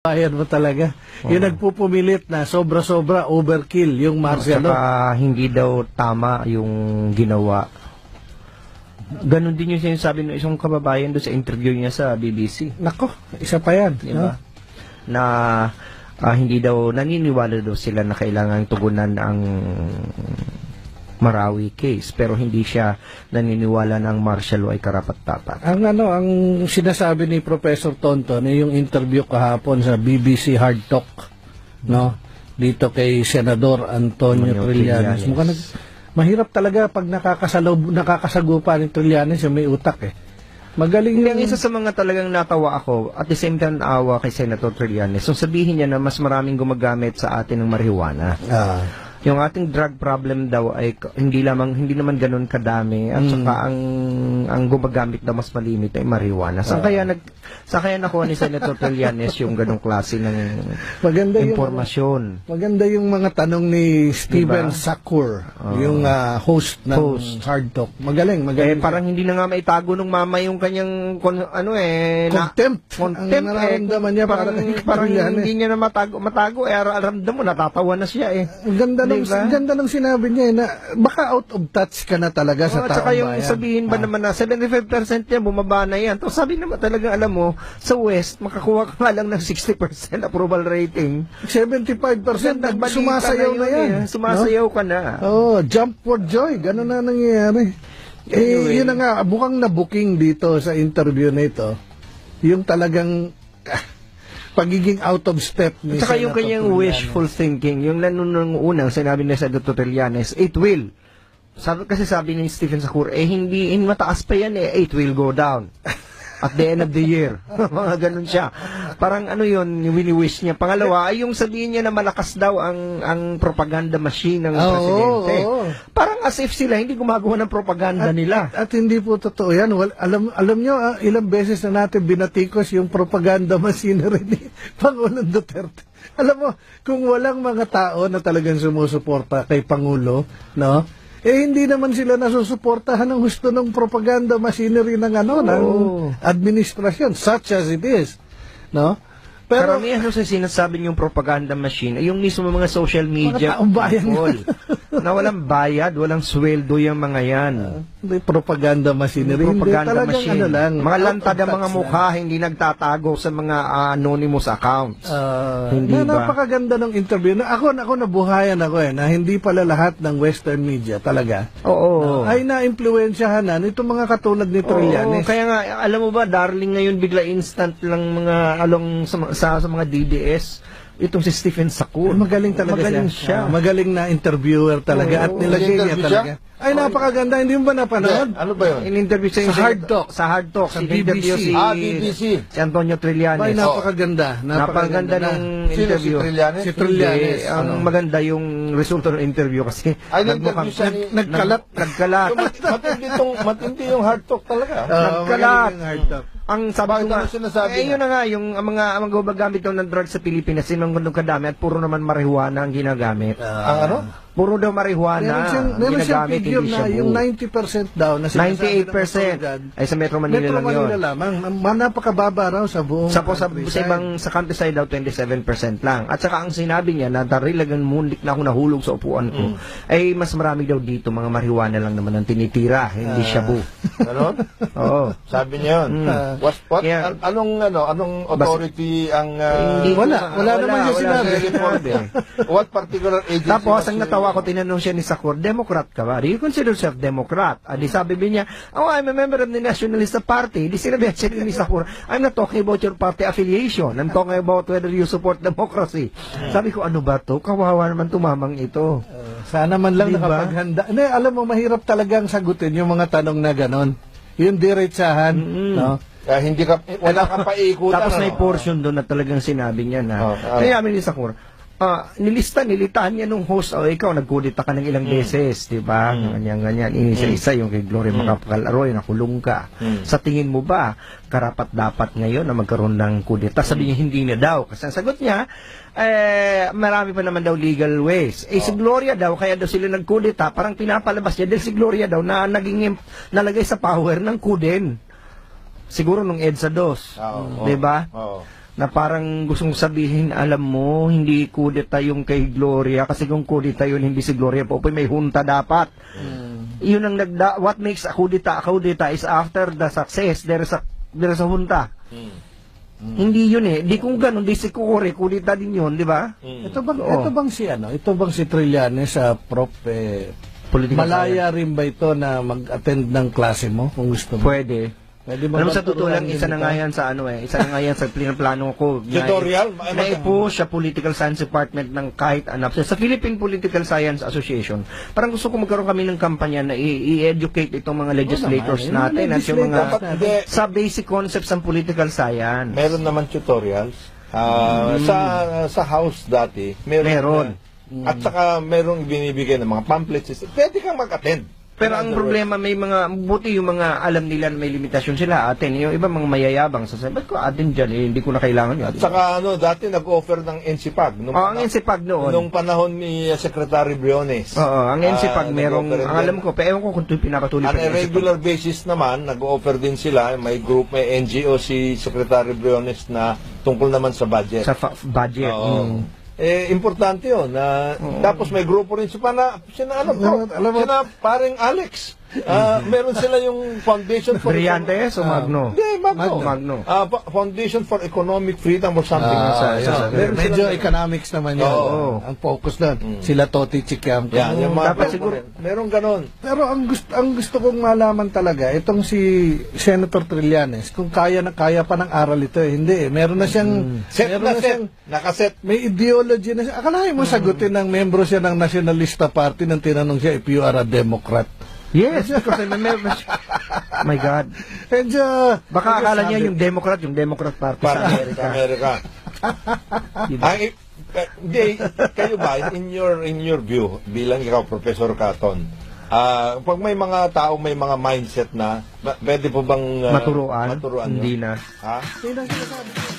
Bayan mo talaga. Yung nagpupumilit na sobra-sobra overkill yung law. Saka hindi daw tama yung ginawa. Ganon din yung sinasabi ng isang kababayan doon sa interview niya sa BBC. Nako, isa pa yan. Di ba? Na ah, hindi daw naniniwala daw sila na kailangan tugunan ang Marawi case pero hindi siya naniniwala na ang martial law ay karapat-dapat. Ang ano, ang sinasabi ni Professor Tonton, yung interview kahapon sa BBC Hard Talk, no? Dito kay Senador Antonio Trillanes. Mukhang nag- mahirap talaga pag nakakasalaw, nakakasagupa ni Trillanes yung may utak eh. Magaling yung... isa sa mga talagang natawa ako, at the same time naawa kay Senator Trillanes, so sabihin niya na mas maraming gumagamit sa atin ng marijuana. Ah, Yung ating drug problem daw ay hindi lamang hindi naman ganoon kadami at saka ang ang gumagamit daw mas malimit ay marijuana. Saan kaya nag saan kaya nakuha ni Senator Trillanes yung ganong klase ng maganda yung... impormasyon? Maganda yung mga tanong ni Steven Diba? Sakur, yung ah, host ng Host. Hard Talk. Magaling, Eh magaling. parang hindi na nga maitago nung mama yung kanyang kon- ano eh na- contempt. contempt ang nararamdaman niya parang, parang Trillanes. hindi niya na matago matago eh aramdam mo natatawa na siya eh. Ang ganda ng Diba? ang ganda ng sinabi niya eh, na baka out of touch ka na talaga sa Oh, at taong saka yung bayan. sabihin ba Ah. naman na 75% niya bumaba na yan. Tapos sabi naman talaga alam mo, sa West, makakuha ka nga lang ng 60% approval rating. 75% nag Nagbalita sumasayaw na, yan. eh. Sumasayaw ka na. Oh, jump for joy. Ganun na nangyayari. Eh, Anyway. yun na nga, mukhang na-booking dito sa interview na ito. Yung talagang ah, pagiging out of step ni At saka yung kanyang wishful thinking, yung nanunong unang sinabi ni Senator Trillanes, it will. Sabi, kasi sabi ni Stephen Sakur, eh hindi, in mataas pa yan eh, it will go down. At the end of the year. Mga ganun siya. Parang ano yun, yung wini-wish niya. Pangalawa, ay yung sabihin niya na malakas daw ang ang propaganda machine ng Oo, presidente. oo. Parang as if sila hindi gumagawa ng propaganda nila. At hindi po totoo yan. Wal, alam, alam nyo, ah, ilang beses na natin binatikos yung propaganda machinery ni Pangulong Duterte. Alam mo, kung walang mga tao na talagang sumusuporta kay Pangulo, no? Eh hindi naman sila nasusuportahan ng gusto ng propaganda machinery ng ano, ng Oo. administrasyon, such as it is. No? Pero, Karamihan sa sinasabi yung propaganda machine ay yung mismo mga social media Mga taong bayan. people na walang bayad, walang sweldo yung mga yan. hindi propaganda machinery. propaganda hindi, machine. ano lang. mga lantad ang mga mukha, hindi nagtatago sa mga ah, anonymous accounts. Ah, Hindi na, ba? napakaganda ng interview. Na ako, ako nabuhayan ako eh, na hindi pala lahat ng western media talaga Oo. ay na-impluensyahan na nitong mga katulad ni Oo, Trillanes. kaya nga, alam mo ba, darling ngayon bigla instant lang mga along sa, sa, sa mga DDS, itong si Stephen Sakur. Magaling talaga Magaling siya. siya. Ah, magaling na interviewer talaga at Oo. nilagay niya Interview talaga. Ay, napakaganda. Hindi mo ba napanood? Ano ba yun? In-interview siya Sa yung- Hard Talk. Sa Hard Talk. Sa in-interview BBC. Si, Ah, BBC. Si Antonio Trillanes. Ay, napakaganda. Napakaganda na. ng Sino, interview. si Trillanes? Si Trillanes. Hindi, ang Ano? maganda yung resulta ng interview kasi Ay, nagmukhang- siya ni- nag- nagkalat. nagkalat. Matindi, tong, matindi yung hard talk talaga. Ah, nagkalat. magaling yung Hard Talk. ang sabi Bakit ko nga, ano sinasabi eh niya? yun na nga, yung ang mga ang gumagamit daw ng drugs sa Pilipinas, sinong gandong kadami at puro naman marijuana ang ginagamit. Ang ano? Puro daw marijuana Meron siyang, ang meron siyang ginagamit, figure hindi na siya yung buo. 90% daw na sinasabi ng 98% otoridad, ay sa Metro Manila Metro lang yun. Manila lamang. Ma- Napakababa raw sa buong Sa po sa, countryside. sa ibang sa countryside daw 27% lang. At saka ang sinabi niya na darilagan mundik na ako nahulog sa upuan ko ay mas marami daw dito mga marijuana lang naman ang tinitira, hindi shabu. Ganon? Oo. Sabi niya yun. Mm. What, what, Yeah. an- anong, ano, anong authority ang... ah, Hindi wala. Wala naman wala sinabi. sinabi. what particular agency? Tapos, was ang you- natawa ko, tinanong siya ni Sakur, Democrat ka ba? Do you consider yourself Democrat? Adi sabi niya, oh, I'm a member of the Nationalist Party. Di sinabi siya ni Sakur, I'm not talking about your party affiliation. I'm talking about whether you support democracy. Sabi ko, ano ba to? Kawawa naman tumamang ito. Uh, sana man lang Diba? nakapaghanda. Hindi, alam mo, mahirap talagang sagutin yung mga tanong na ganon. Yung diretsahan, no? Ah, hindi ka, wala kang paikutan. Tapos ano? may portion doon na talagang sinabi niya na, Oh, ah. kaya amin ni Sakur, ah, nilista, nilitahan niya nung host, oh, ikaw, nagkudita ka ng ilang Hmm. beses, di ba? Ganyan, ganyan. Inisa-isa yung kay Gloria Macapagal Arroyo, nakulong ka. Hmm. Sa tingin mo ba, karapat dapat ngayon na magkaroon ng kudita? Sabi niya, hindi na daw. Kasi ang sagot niya, eh, marami pa naman daw legal ways. Eh, Oh. si Gloria daw, kaya daw sila nagkudita, parang pinapalabas niya, dahil si Gloria daw, na naging, nalagay sa power ng kuden. Siguro nung EDSA 2. Ah, oo. Di ba? Oo. Na parang gustong sabihin, alam mo, hindi kudeta yung kay Gloria kasi kung kudeta yun, hindi si Gloria Popoy, may hunta dapat. Yun ang nagda, what makes a kudeta a kudeta is after the success, there is a, there is a hunta. Hindi yun eh. Di kung ganun, di si Kukure, kudeta din yun, di ba? Ito bang Oo. ito bang si ano? Ito bang si Trillanes sa Prof eh, Political Malaya rin ba ito na mag-attend ng klase mo kung gusto mo? Pwede. Pwede mo Alam mo sa totoo lang, turuan isa na nga yan sa ano eh, isa na nga yan sa plano ko. Tutorial? Ay, Na mag- i-push sa Political Science Department ng kahit anap. Sa Philippine Political Science Association, parang gusto ko magkaroon kami ng kampanya na i- i-educate itong mga legislators naman, natin yung at yung mga legislators natin. Hindi. sa basic concepts ng political science. Meron naman tutorials. Ah, sa sa house dati, meron. Meron. At saka merong binibigay ng mga pamphlets. Pwede kang mag-attend. Pero ang problema, may mga, buti yung mga alam nila na may limitasyon sila atin. Yung iba mga mayayabang, sasabi, ba't ko atin dyan, eh, hindi ko na kailangan yun. At saka ano, dati nag-offer ng NCPAG. Nung, Oh, ang NCPAG noon. Nung panahon ni uh, Secretary Briones. Oo, ang NCPAG Ah, merong, nag-offer ang din. alam ko, pero ewan ko kung ito pinapatuloy On pa a ng NCPAG. regular basis naman, nag-offer din sila, may group, may NGO si Secretary Briones na tungkol naman sa budget. Sa fa- budget. Oo. Mm. Eh, importante yun. Na, Tapos may grupo rin si Pana, sina, ano, Alam mo- alam mo- sina paring Alex. Ah, meron sila yung Foundation for... Brillantes o Magno? Hindi, Magno. Magno. Ah, pa- Foundation for Economic Freedom or something. Ah, sa, yun. sa, meron medyo silang- economics naman yun. Oo. Ang focus doon. Sila Toti Chikam. Yan, yung mga Dapat siguro-. Meron ganon. Pero ang gusto ang gusto kong malaman talaga itong si Senator Trillanes kung kaya na kaya pa ng aral ito eh. Hindi eh. Meron na siyang Set meron na set. siyang Nakaset. may ideology na siya. Akalain mo sagutin ng membro siya ng Nationalista Party nang tinanong siya if you are a Democrat. Yes, because I remember. My God. Medyo Baka medyo akala niya yung Democrat, yung Democrat Party sa Para Amerika. sa Amerika. Diba? Ang, eh, hindi, kayo ba, in your, in your view, bilang ikaw, Professor Caton, ah pag may mga tao, may mga mindset na, ba- pwede po bang ah, Maturuan, maturuan nyo? hindi na. Ha? Yun ang sinasabi ko.